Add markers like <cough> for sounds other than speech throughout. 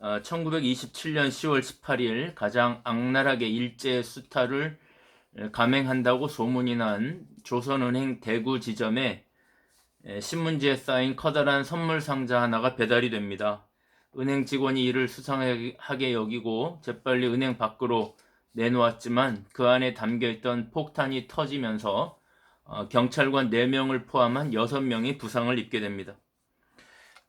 1927년 10월 18일 가장 악랄하게 일제 수탈을 감행한다고 소문이 난 조선은행 대구 지점에 에, 신문지에 쌓인 커다란 선물 상자 하나가 배달이 됩니다. 은행 직원이 이를 수상하게 여기고 재빨리 은행 밖으로 내놓았지만 그 안에 담겨있던 폭탄이 터지면서 어, 경찰관 4명을 포함한 6명이 부상을 입게 됩니다.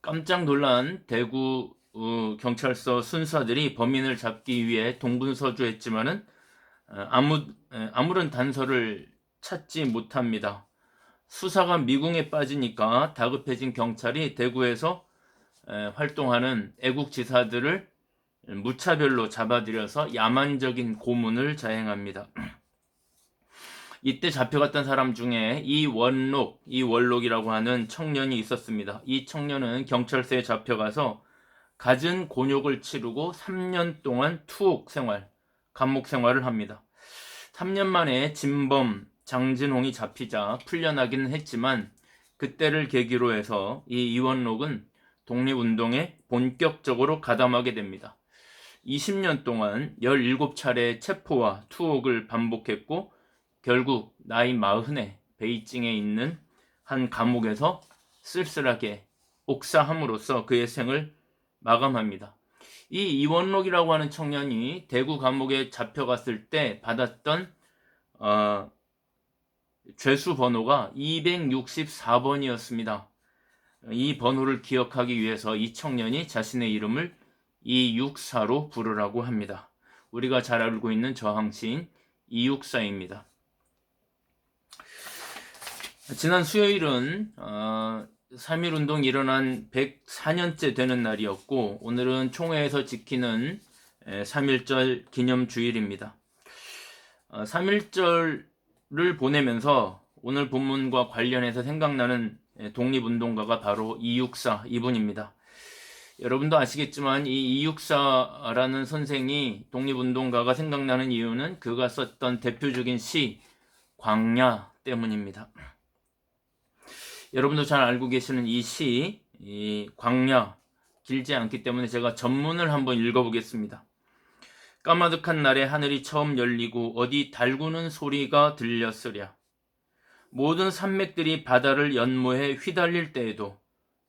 깜짝 놀란 대구 어, 경찰서 순사들이 범인을 잡기 위해 동분서주했지만은 어, 아무 에, 아무런 단서를 찾지 못합니다. 수사가 미궁에 빠지니까 다급해진 경찰이 대구에서 에, 활동하는 애국지사들을 무차별로 잡아들여서 야만적인 고문을 자행합니다. <clears throat> 이때 잡혀갔던 사람 중에 이원록, 이원록이라고 하는 청년이 있었습니다. 이 청년은 경찰서에 잡혀가서 갖은 곤욕을 치르고 3년 동안 투옥 생활, 감옥 생활을 합니다. 3년 만에 진범 장진홍이 잡히자 풀려나기는 했지만 그때를 계기로 해서 이 이원록은 독립운동에 본격적으로 가담하게 됩니다. 20년 동안 17차례 체포와 투옥을 반복했고 결국 나이 마흔에 베이징에 있는 한 감옥에서 쓸쓸하게 옥사함으로써 그의 생을 마감합니다. 이 이원록이라고 하는 청년이 대구 감옥에 잡혀갔을 때 받았던 어, 죄수 번호가 264번이었습니다. 이 번호를 기억하기 위해서 이 청년이 자신의 이름을 이육사로 부르라고 합니다. 우리가 잘 알고 있는 저항시인 이육사입니다. 지난 수요일은 어, 3.1운동 일어난 104년째 되는 날이었고 오늘은 총회에서 지키는 3.1절 기념주일입니다. 어, 3.1절을 보내면서 오늘 본문과 관련해서 생각나는 독립운동가가 바로 이육사 이분입니다. 여러분도 아시겠지만 이 이육사라는 선생이 독립운동가가 생각나는 이유는 그가 썼던 대표적인 시 광야 때문입니다. 여러분도 잘 알고 계시는 이 시, 이 광야, 길지 않기 때문에 제가 전문을 한번 읽어보겠습니다. 까마득한 날에 하늘이 처음 열리고 어디 달구는 소리가 들렸으랴. 모든 산맥들이 바다를 연모해 휘달릴 때에도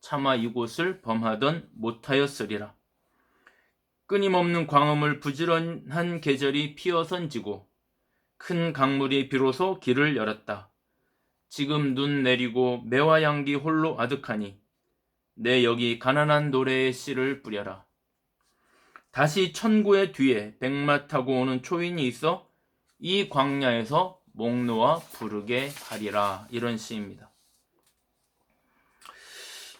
차마 이곳을 범하던 못하였으리라. 끊임없는 광음을 부지런한 계절이 피어선지고 큰 강물이 비로소 길을 열었다. 지금 눈 내리고 매화 향기 홀로 아득하니 내 여기 가난한 노래의 씨를 뿌려라. 다시 천구의 뒤에 백마 타고 오는 초인이 있어 이 광야에서 목 놓아 부르게 하리라. 이런 시입니다.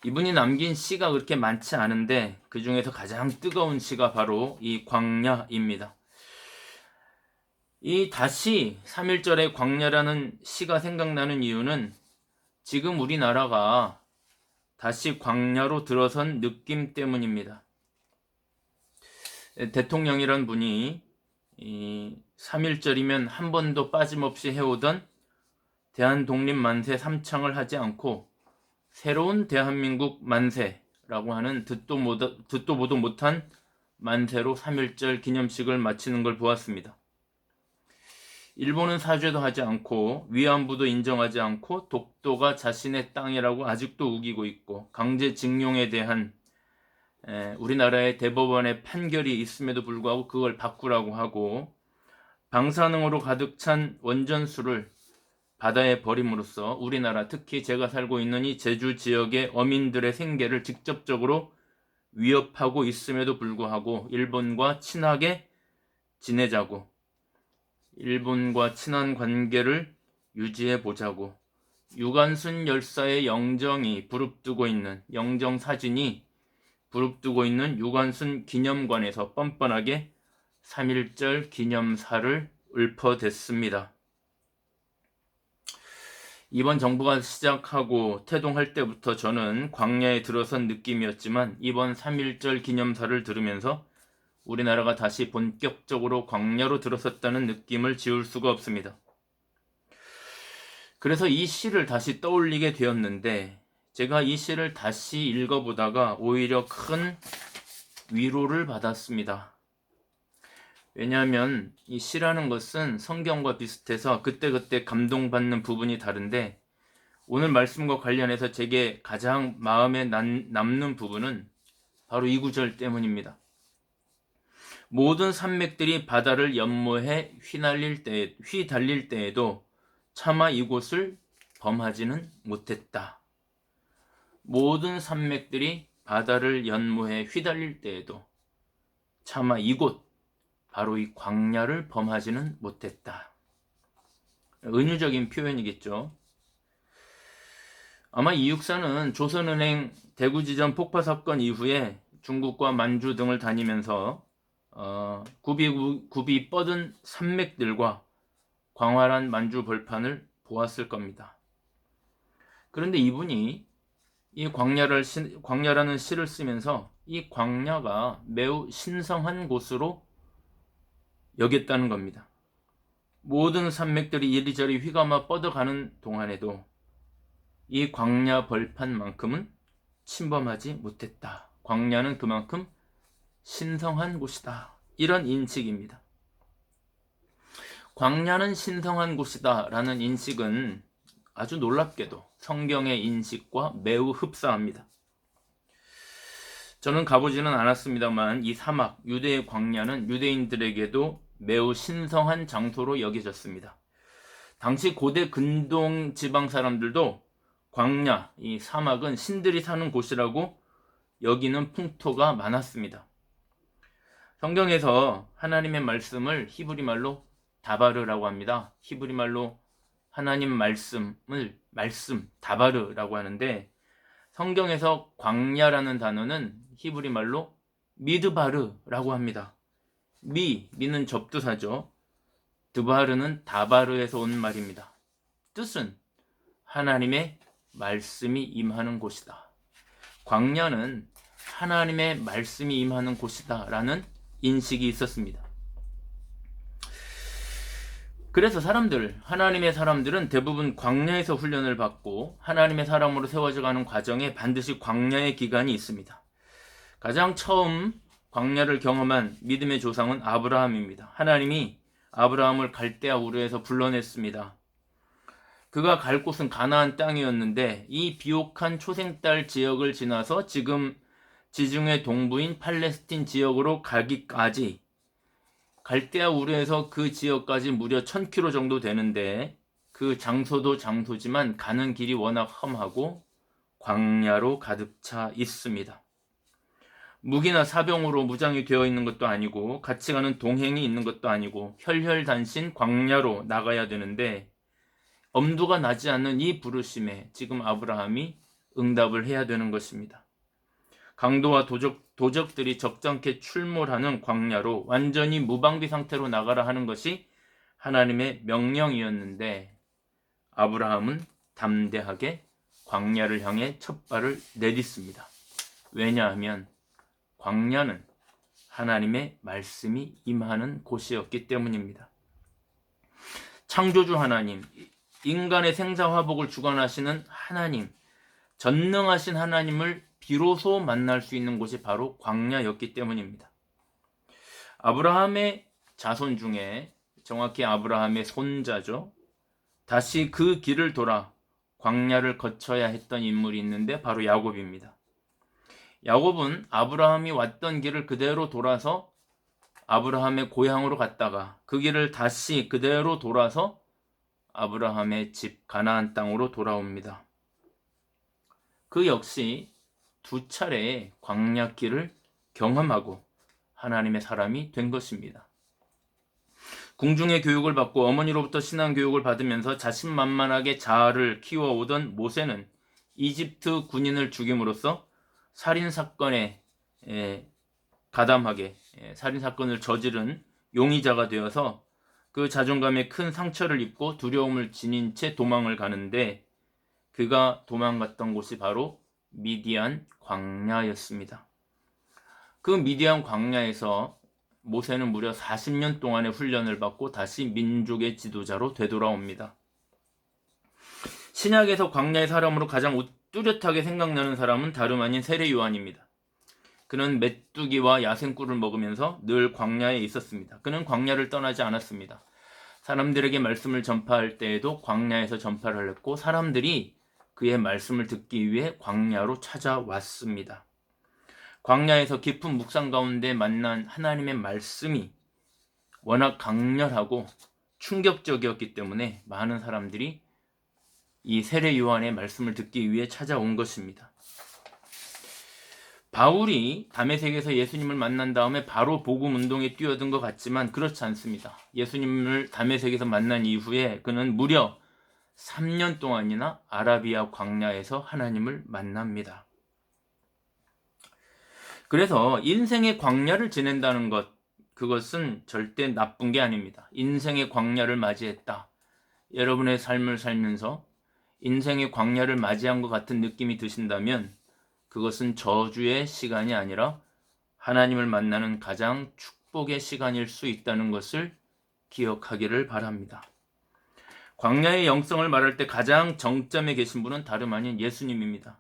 이분이 남긴 시가 그렇게 많지 않은데 그 중에서 가장 뜨거운 시가 바로 이 광야입니다. 이 다시 3.1절의 광야라는 시가 생각나는 이유는 지금 우리나라가 다시 광야로 들어선 느낌 때문입니다. 대통령이란 분이 이 3.1절이면 한 번도 빠짐없이 해오던 대한 독립 만세 삼창을 하지 않고 새로운 대한민국 만세라고 하는 듣도, 못, 듣도 보도 못한 만세로 3.1절 기념식을 마치는 걸 보았습니다. 일본은 사죄도 하지 않고 위안부도 인정하지 않고 독도가 자신의 땅이라고 아직도 우기고 있고 강제징용에 대한 우리나라의 대법원의 판결이 있음에도 불구하고 그걸 바꾸라고 하고 방사능으로 가득 찬 원전수를 바다에 버림으로써 우리나라 특히 제가 살고 있는 이 제주 지역의 어민들의 생계를 직접적으로 위협하고 있음에도 불구하고 일본과 친하게 지내자고 일본과 친한 관계를 유지해 보자고 유관순 열사의 영정이 부릅뜨고 있는 영정 사진이 부릅뜨고 있는 유관순 기념관에서 뻔뻔하게 3.1절 기념사를 읊어댔습니다. 이번 정부가 시작하고 태동할 때부터 저는 광야에 들어선 느낌이었지만 이번 3.1절 기념사를 들으면서 우리나라가 다시 본격적으로 광야로 들어섰다는 느낌을 지울 수가 없습니다. 그래서 이 시를 다시 떠올리게 되었는데 제가 이 시를 다시 읽어보다가 오히려 큰 위로를 받았습니다. 왜냐하면 이 시라는 것은 성경과 비슷해서 그때그때 감동받는 부분이 다른데 오늘 말씀과 관련해서 제게 가장 마음에 남, 남는 부분은 바로 이 구절 때문입니다. 모든 산맥들이 바다를 연모해 휘날릴 때, 휘달릴 때에도 차마 이곳을 범하지는 못했다. 모든 산맥들이 바다를 연모해 휘달릴 때에도 차마 이곳, 바로 이 광야를 범하지는 못했다. 은유적인 표현이겠죠. 아마 이 육사는 조선은행 대구지점 폭파 사건 이후에 중국과 만주 등을 다니면서 어, 굽이, 굽이 뻗은 산맥들과 광활한 만주 벌판을 보았을 겁니다. 그런데 이분이 이 광야를 광야라는 시를 쓰면서 이 광야가 매우 신성한 곳으로 여겼다는 겁니다. 모든 산맥들이 이리저리 휘감아 뻗어가는 동안에도 이 광야 벌판만큼은 침범하지 못했다. 광야는 그만큼 신성한 곳이다. 이런 인식입니다. 광야는 신성한 곳이다. 라는 인식은 아주 놀랍게도 성경의 인식과 매우 흡사합니다. 저는 가보지는 않았습니다만 이 사막, 유대의 광야는 유대인들에게도 매우 신성한 장소로 여겨졌습니다. 당시 고대 근동 지방 사람들도 광야, 이 사막은 신들이 사는 곳이라고 여기는 풍토가 많았습니다. 성경에서 하나님의 말씀을 히브리 말로 다바르라고 합니다. 히브리 말로 하나님 말씀을 말씀 다바르라고 하는데 성경에서 광야라는 단어는 히브리 말로 미드바르라고 합니다. 미, 미는 접두사죠. 드바르는 다바르에서 온 말입니다. 뜻은 하나님의 말씀이 임하는 곳이다. 광야는 하나님의 말씀이 임하는 곳이다. 라는 인식이 있었습니다. 그래서 사람들, 하나님의 사람들은 대부분 광야에서 훈련을 받고 하나님의 사람으로 세워져 가는 과정에 반드시 광야의 기간이 있습니다. 가장 처음 광야를 경험한 믿음의 조상은 아브라함입니다. 하나님이 아브라함을 갈대아 우르에서 불러냈습니다. 그가 갈 곳은 가나안 땅이었는데 이 비옥한 초생딸 지역을 지나서 지금 지중해 동부인 팔레스틴 지역으로 가기까지 갈대아 우르에서 그 지역까지 무려 1000km 정도 되는데 그 장소도 장소지만 가는 길이 워낙 험하고 광야로 가득 차 있습니다. 무기나 사병으로 무장이 되어 있는 것도 아니고 같이 가는 동행이 있는 것도 아니고 혈혈단신 광야로 나가야 되는데 엄두가 나지 않는 이 부르심에 지금 아브라함이 응답을 해야 되는 것입니다. 강도와 도적, 도적들이 적잖게 출몰하는 광야로 완전히 무방비 상태로 나가라 하는 것이 하나님의 명령이었는데 아브라함은 담대하게 광야를 향해 첫 발을 내딛습니다. 왜냐하면 광야는 하나님의 말씀이 임하는 곳이었기 때문입니다. 창조주 하나님, 인간의 생사화복을 주관하시는 하나님, 전능하신 하나님을 비로소 만날 수 있는 곳이 바로 광야였기 때문입니다. 아브라함의 자손 중에 정확히 아브라함의 손자죠. 다시 그 길을 돌아 광야를 거쳐야 했던 인물이 있는데 바로 야곱입니다. 야곱은 아브라함이 왔던 길을 그대로 돌아서 아브라함의 고향으로 갔다가 그 길을 다시 그대로 돌아서 아브라함의 집 가나안 땅으로 돌아옵니다. 그 역시 두 차례의 광야길을 경험하고 하나님의 사람이 된 것입니다. 궁중의 교육을 받고 어머니로부터 신앙 교육을 받으면서 자신만만하게 자아를 키워오던 모세는 이집트 군인을 죽임으로써 살인 사건에 가담하게 살인 사건을 저지른 용의자가 되어서 그 자존감에 큰 상처를 입고 두려움을 지닌 채 도망을 가는데 그가 도망갔던 곳이 바로 미디안 광야였습니다. 그 미디안 광야에서 모세는 무려 40년 동안의 훈련을 받고 다시 민족의 지도자로 되돌아옵니다. 신약에서 광야의 사람으로 가장 뚜렷하게 생각나는 사람은 다름 아닌 세례 요한입니다. 그는 메뚜기와 야생 꿀을 먹으면서 늘 광야에 있었습니다. 그는 광야를 떠나지 않았습니다. 사람들에게 말씀을 전파할 때에도 광야에서 전파를 했고 사람들이 그의 말씀을 듣기 위해 광야로 찾아왔습니다. 광야에서 깊은 묵상 가운데 만난 하나님의 말씀이 워낙 강렬하고 충격적이었기 때문에 많은 사람들이 이 세례 요한의 말씀을 듣기 위해 찾아온 것입니다. 바울이 담에색에서 예수님을 만난 다음에 바로 복음 운동에 뛰어든 것 같지만 그렇지 않습니다. 예수님을 담에색에서 만난 이후에 그는 무려 3년 동안이나 아라비아 광야에서 하나님을 만납니다. 그래서 인생의 광야를 지낸다는 것, 그것은 절대 나쁜 게 아닙니다. 인생의 광야를 맞이했다. 여러분의 삶을 살면서 인생의 광야를 맞이한 것 같은 느낌이 드신다면 그것은 저주의 시간이 아니라 하나님을 만나는 가장 축복의 시간일 수 있다는 것을 기억하기를 바랍니다. 광야의 영성을 말할 때 가장 정점에 계신 분은 다름 아닌 예수님입니다.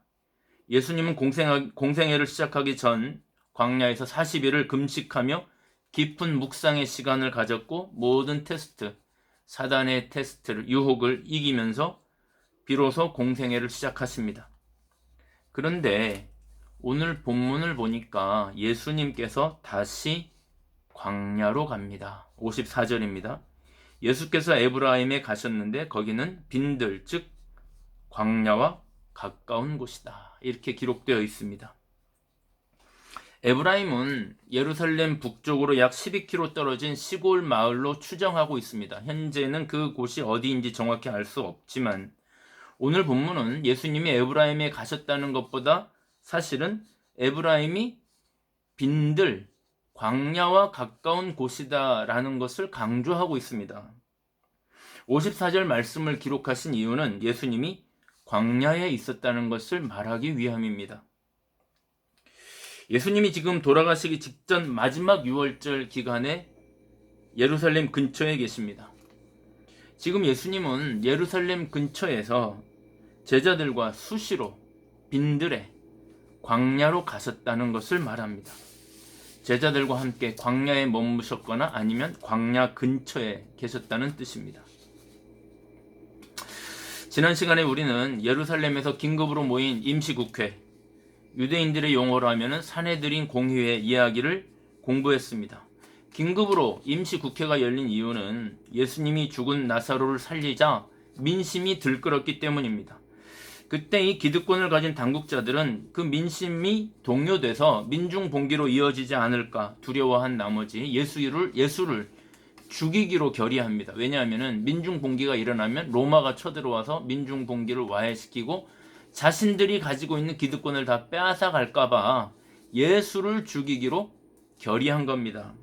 예수님은 공생, 공생애를 시작하기 전 광야에서 40일을 금식하며 깊은 묵상의 시간을 가졌고 모든 테스트, 사단의 테스트를, 유혹을 이기면서 비로소 공생애를 시작하십니다. 그런데 오늘 본문을 보니까 예수님께서 다시 광야로 갑니다. 54절입니다. 예수께서 에브라임에 가셨는데 거기는 빈들, 즉 광야와 가까운 곳이다. 이렇게 기록되어 있습니다. 에브라임은 예루살렘 북쪽으로 약 12km 떨어진 시골 마을로 추정하고 있습니다. 현재는 그 곳이 어디인지 정확히 알 수 없지만 오늘 본문은 예수님이 에브라임에 가셨다는 것보다 사실은 에브라임이 빈들, 광야와 가까운 곳이다라는 것을 강조하고 있습니다. 54절 말씀을 기록하신 이유는 예수님이 광야에 있었다는 것을 말하기 위함입니다. 예수님이 지금 돌아가시기 직전 마지막 6월절 기간에 예루살렘 근처에 계십니다. 지금 예수님은 예루살렘 근처에서 제자들과 수시로 빈들에 광야로 가셨다는 것을 말합니다. 제자들과 함께 광야에 머무셨거나 아니면 광야 근처에 계셨다는 뜻입니다. 지난 시간에 우리는 예루살렘에서 긴급으로 모인 임시국회, 유대인들의 용어로 하면 사내들인 공회의 이야기를 공부했습니다. 긴급으로 임시국회가 열린 이유는 예수님이 죽은 나사로를 살리자 민심이 들끓었기 때문입니다. 그때 이 기득권을 가진 당국자들은 그 민심이 동요돼서 민중 봉기로 이어지지 않을까 두려워한 나머지 예수를 예수를 죽이기로 결의합니다. 왜냐하면 민중 봉기가 일어나면 로마가 쳐들어와서 민중 봉기를 와해시키고 자신들이 가지고 있는 기득권을 다 빼앗아 갈까봐 예수를 죽이기로 결의한 겁니다.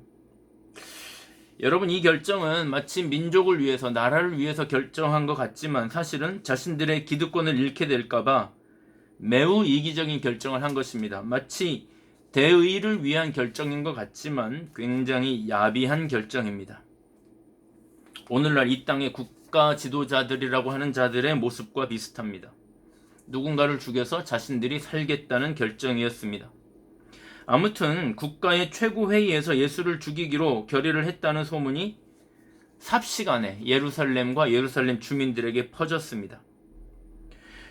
여러분 이 결정은 마치 민족을 위해서 나라를 위해서 결정한 것 같지만 사실은 자신들의 기득권을 잃게 될까봐 매우 이기적인 결정을 한 것입니다. 마치 대의를 위한 결정인 것 같지만 굉장히 야비한 결정입니다. 오늘날 이 땅의 국가 지도자들이라고 하는 자들의 모습과 비슷합니다. 누군가를 죽여서 자신들이 살겠다는 결정이었습니다. 아무튼 국가의 최고회의에서 예수를 죽이기로 결의를 했다는 소문이 삽시간에 예루살렘과 예루살렘 주민들에게 퍼졌습니다.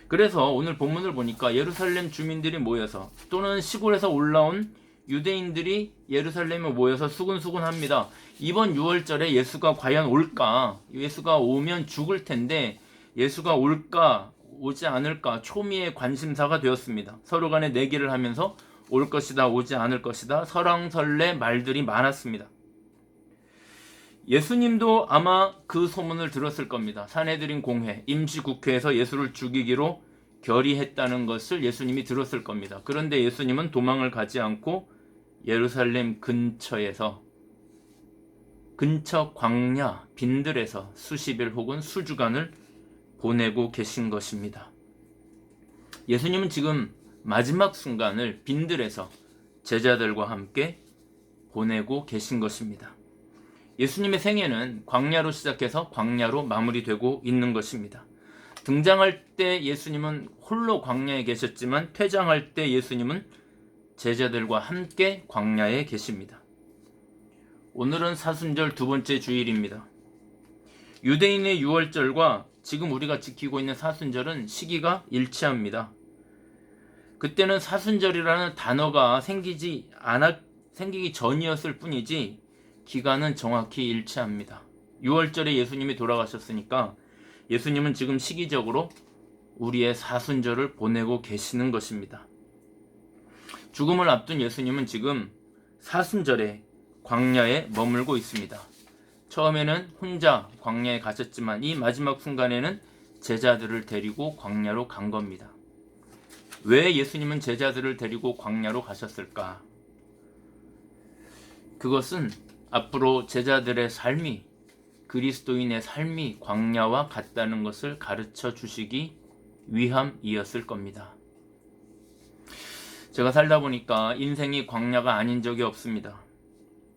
그래서 오늘 본문을 보니까 예루살렘 주민들이 모여서 또는 시골에서 올라온 유대인들이 예루살렘에 모여서 수군수군 합니다. 이번 6월절에 예수가 과연 올까? 예수가 오면 죽을 텐데 예수가 올까? 오지 않을까? 초미의 관심사가 되었습니다. 서로 간에 내기를 하면서 올 것이다, 오지 않을 것이다, 설왕설래 말들이 많았습니다. 예수님도 아마 그 소문을 들었을 겁니다. 사내들인 공회, 임시국회에서 예수를 죽이기로 결의했다는 것을 예수님이 들었을 겁니다. 그런데 예수님은 도망을 가지 않고 예루살렘 근처에서 근처 광야 빈들에서 수십일 혹은 수주간을 보내고 계신 것입니다. 예수님은 지금 마지막 순간을 빈들에서 제자들과 함께 보내고 계신 것입니다. 예수님의 생애는 광야로 시작해서 광야로 마무리되고 있는 것입니다. 등장할 때 예수님은 홀로 광야에 계셨지만 퇴장할 때 예수님은 제자들과 함께 광야에 계십니다. 오늘은 사순절 두 번째 주일입니다. 유대인의 유월절과 지금 우리가 지키고 있는 사순절은 시기가 일치합니다. 그때는 사순절이라는 단어가 생기지 않아 생기기 전이었을 뿐이지 기간은 정확히 일치합니다. 6월절에 예수님이 돌아가셨으니까 예수님은 지금 시기적으로 우리의 사순절을 보내고 계시는 것입니다. 죽음을 앞둔 예수님은 지금 사순절에 광야에 머물고 있습니다. 처음에는 혼자 광야에 가셨지만 이 마지막 순간에는 제자들을 데리고 광야로 간 겁니다. 왜 예수님은 제자들을 데리고 광야로 가셨을까? 그것은 앞으로 제자들의 삶이 그리스도인의 삶이 광야와 같다는 것을 가르쳐 주시기 위함이었을 겁니다. 제가 살다 보니까 인생이 광야가 아닌 적이 없습니다.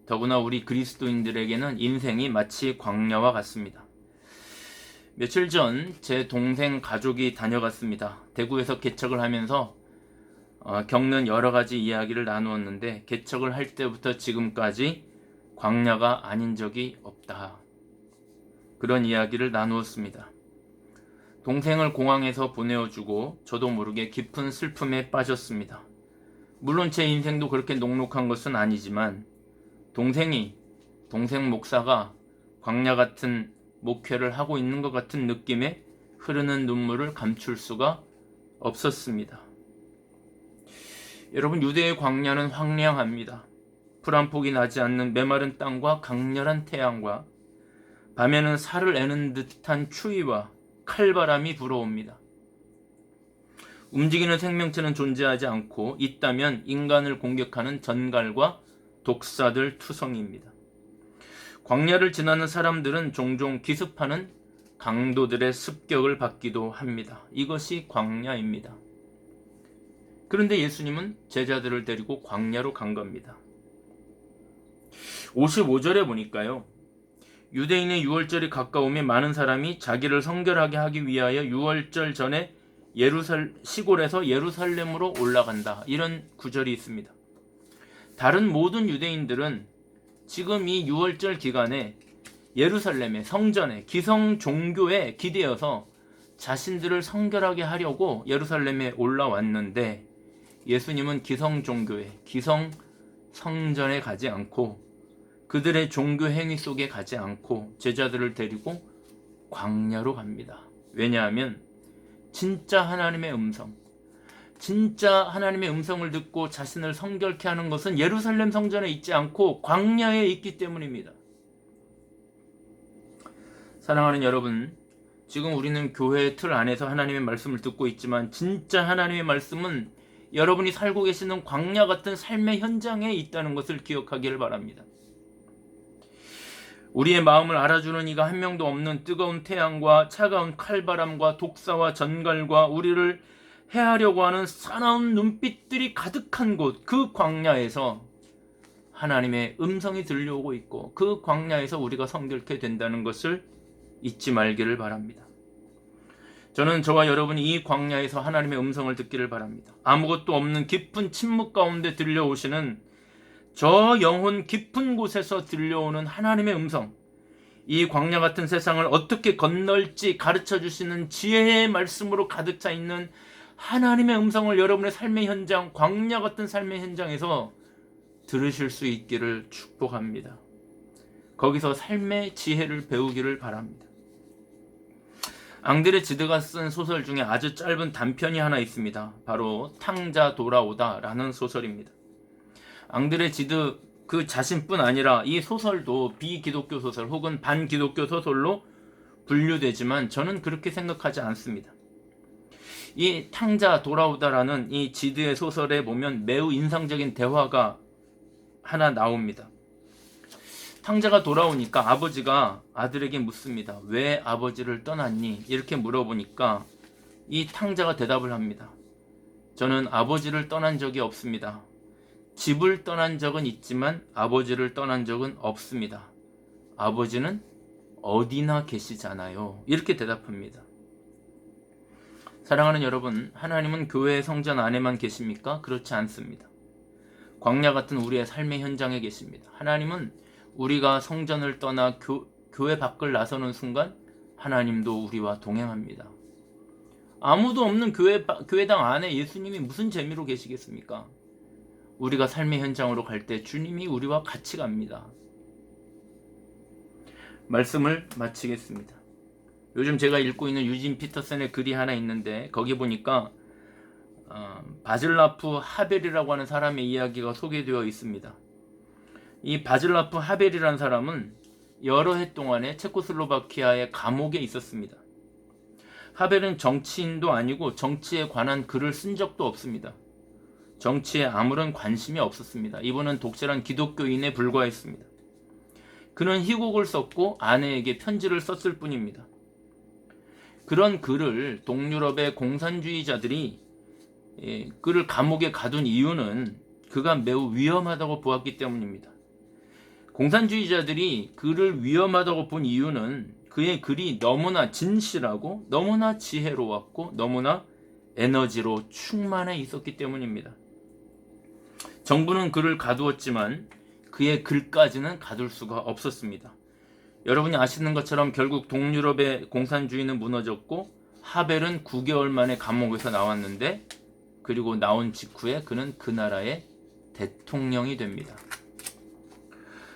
더구나 우리 그리스도인들에게는 인생이 마치 광야와 같습니다. 며칠 전 제 동생 가족이 다녀갔습니다. 대구에서 개척을 하면서 어, 겪는 여러 가지 이야기를 나누었는데 개척을 할 때부터 지금까지 광야가 아닌 적이 없다. 그런 이야기를 나누었습니다. 동생을 공항에서 보내어주고 저도 모르게 깊은 슬픔에 빠졌습니다. 물론 제 인생도 그렇게 녹록한 것은 아니지만 동생이 동생 목사가 광야 같은 목회를 하고 있는 것 같은 느낌에 흐르는 눈물을 감출 수가 없었습니다. 여러분 유대의 광야는 황량합니다. 풀한 폭이 나지 않는 메마른 땅과 강렬한 태양과 밤에는 살을 내는 듯한 추위와 칼바람이 불어옵니다. 움직이는 생명체는 존재하지 않고 있다면 인간을 공격하는 전갈과 독사들 투성입니다. 광야를 지나는 사람들은 종종 기습하는 강도들의 습격을 받기도 합니다. 이것이 광야입니다. 그런데 예수님은 제자들을 데리고 광야로 간 겁니다. 55절에 보니까요. 유대인의 유월절이 가까우며 많은 사람이 자기를 성결하게 하기 위하여 유월절 전에 예루살 시골에서 예루살렘으로 올라간다. 이런 구절이 있습니다. 다른 모든 유대인들은 지금 이 유월절 기간에 예루살렘의 성전에 기성 종교에 기대어서 자신들을 성결하게 하려고 예루살렘에 올라왔는데 예수님은 기성 종교에 기성 성전에 가지 않고 그들의 종교 행위 속에 가지 않고 제자들을 데리고 광야로 갑니다. 왜냐하면 진짜 하나님의 음성, 진짜 하나님의 음성을 듣고 자신을 성결케 하는 것은 예루살렘 성전에 있지 않고 광야에 있기 때문입니다. 사랑하는 여러분, 지금 우리는 교회의 틀 안에서 하나님의 말씀을 듣고 있지만 진짜 하나님의 말씀은 여러분이 살고 계시는 광야 같은 삶의 현장에 있다는 것을 기억하기를 바랍니다. 우리의 마음을 알아주는 이가 한 명도 없는 뜨거운 태양과 차가운 칼바람과 독사와 전갈과 우리를 해하려고 하는 사나운 눈빛들이 가득한 곳, 그 광야에서 하나님의 음성이 들려오고 있고 그 광야에서 우리가 성결케 된다는 것을 잊지 말기를 바랍니다. 저는 저와 여러분이 이 광야에서 하나님의 음성을 듣기를 바랍니다. 아무것도 없는 깊은 침묵 가운데 들려오시는 저 영혼 깊은 곳에서 들려오는 하나님의 음성, 이 광야 같은 세상을 어떻게 건널지 가르쳐 주시는 지혜의 말씀으로 가득 차 있는 하나님의 음성을 여러분의 삶의 현장, 광야 같은 삶의 현장에서 들으실 수 있기를 축복합니다. 거기서 삶의 지혜를 배우기를 바랍니다. 앙드레 지드가 쓴 소설 중에 아주 짧은 단편이 하나 있습니다. 바로 탕자 돌아오다라는 소설입니다. 앙드레 지드 그 자신뿐 아니라 이 소설도 비기독교 소설 혹은 반기독교 소설로 분류되지만 저는 그렇게 생각하지 않습니다. 이 탕자 돌아오다라는 이 지드의 소설에 보면 매우 인상적인 대화가 하나 나옵니다. 탕자가 돌아오니까 아버지가 아들에게 묻습니다. 왜 아버지를 떠났니? 이렇게 물어보니까 이 탕자가 대답을 합니다. 저는 아버지를 떠난 적이 없습니다. 집을 떠난 적은 있지만 아버지를 떠난 적은 없습니다. 아버지는 어디나 계시잖아요. 이렇게 대답합니다. 사랑하는 여러분, 하나님은 교회의 성전 안에만 계십니까? 그렇지 않습니다. 광야 같은 우리의 삶의 현장에 계십니다. 하나님은 우리가 성전을 떠나 교, 교회 밖을 나서는 순간 하나님도 우리와 동행합니다. 아무도 없는 교회, 바- 교회당 안에 예수님이 무슨 재미로 계시겠습니까? 우리가 삶의 현장으로 갈 때 주님이 우리와 같이 갑니다. 말씀을 마치겠습니다. 요즘 제가 읽고 있는 유진 피터슨의 글이 하나 있는데 거기 보니까 어, 바질라프 하벨이라고 하는 사람의 이야기가 소개되어 있습니다. 이 바질라프 하벨이라는 사람은 여러 해 동안에 체코슬로바키아의 감옥에 있었습니다. 하벨은 정치인도 아니고 정치에 관한 글을 쓴 적도 없습니다. 정치에 아무런 관심이 없었습니다. 이분은 독실한 기독교인에 불과했습니다. 그는 희곡을 썼고 아내에게 편지를 썼을 뿐입니다. 그런 글을 동유럽의 공산주의자들이 예, 그를 감옥에 가둔 이유는 그가 매우 위험하다고 보았기 때문입니다. 공산주의자들이 그를 위험하다고 본 이유는 그의 글이 너무나 진실하고 너무나 지혜로웠고 너무나 에너지로 충만해 있었기 때문입니다. 정부는 그를 가두었지만 그의 글까지는 가둘 수가 없었습니다. 여러분이 아시는 것처럼 결국 동유럽의 공산주의는 무너졌고 하벨은 9개월 만에 감옥에서 나왔는데 그리고 나온 직후에 그는 그 나라의 대통령이 됩니다.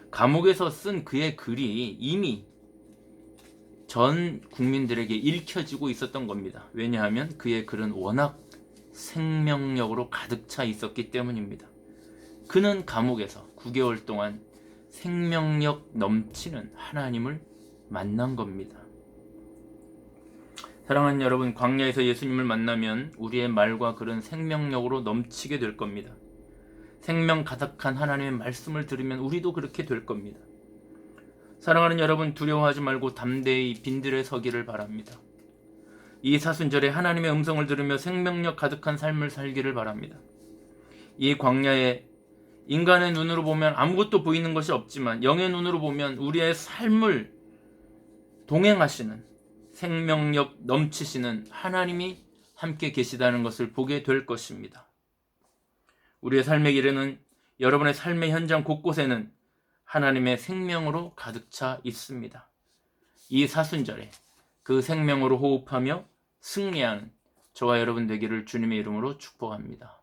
감옥에서 쓴 그의 글이 이미 전 국민들에게 읽혀지고 있었던 겁니다. 왜냐하면 그의 글은 워낙 생명력으로 가득 차 있었기 때문입니다. 그는 감옥에서 9개월 동안 생명력 넘치는 하나님을 만난 겁니다. 사랑하는 여러분, 광야에서 예수님을 만나면 우리의 말과 글은 생명력으로 넘치게 될 겁니다. 생명 가득한 하나님의 말씀을 들으면 우리도 그렇게 될 겁니다. 사랑하는 여러분, 두려워하지 말고 담대히 빈들에 서기를 바랍니다. 이 사순절에 하나님의 음성을 들으며 생명력 가득한 삶을 살기를 바랍니다. 이 광야에 인간의 눈으로 보면 아무것도 보이는 것이 없지만 영의 눈으로 보면 우리의 삶을 동행하시는 생명력 넘치시는 하나님이 함께 계시다는 것을 보게 될 것입니다. 우리의 삶의 길에는 여러분의 삶의 현장 곳곳에는 하나님의 생명으로 가득 차 있습니다. 이 사순절에 그 생명으로 호흡하며 승리하는 저와 여러분 되기를 주님의 이름으로 축복합니다.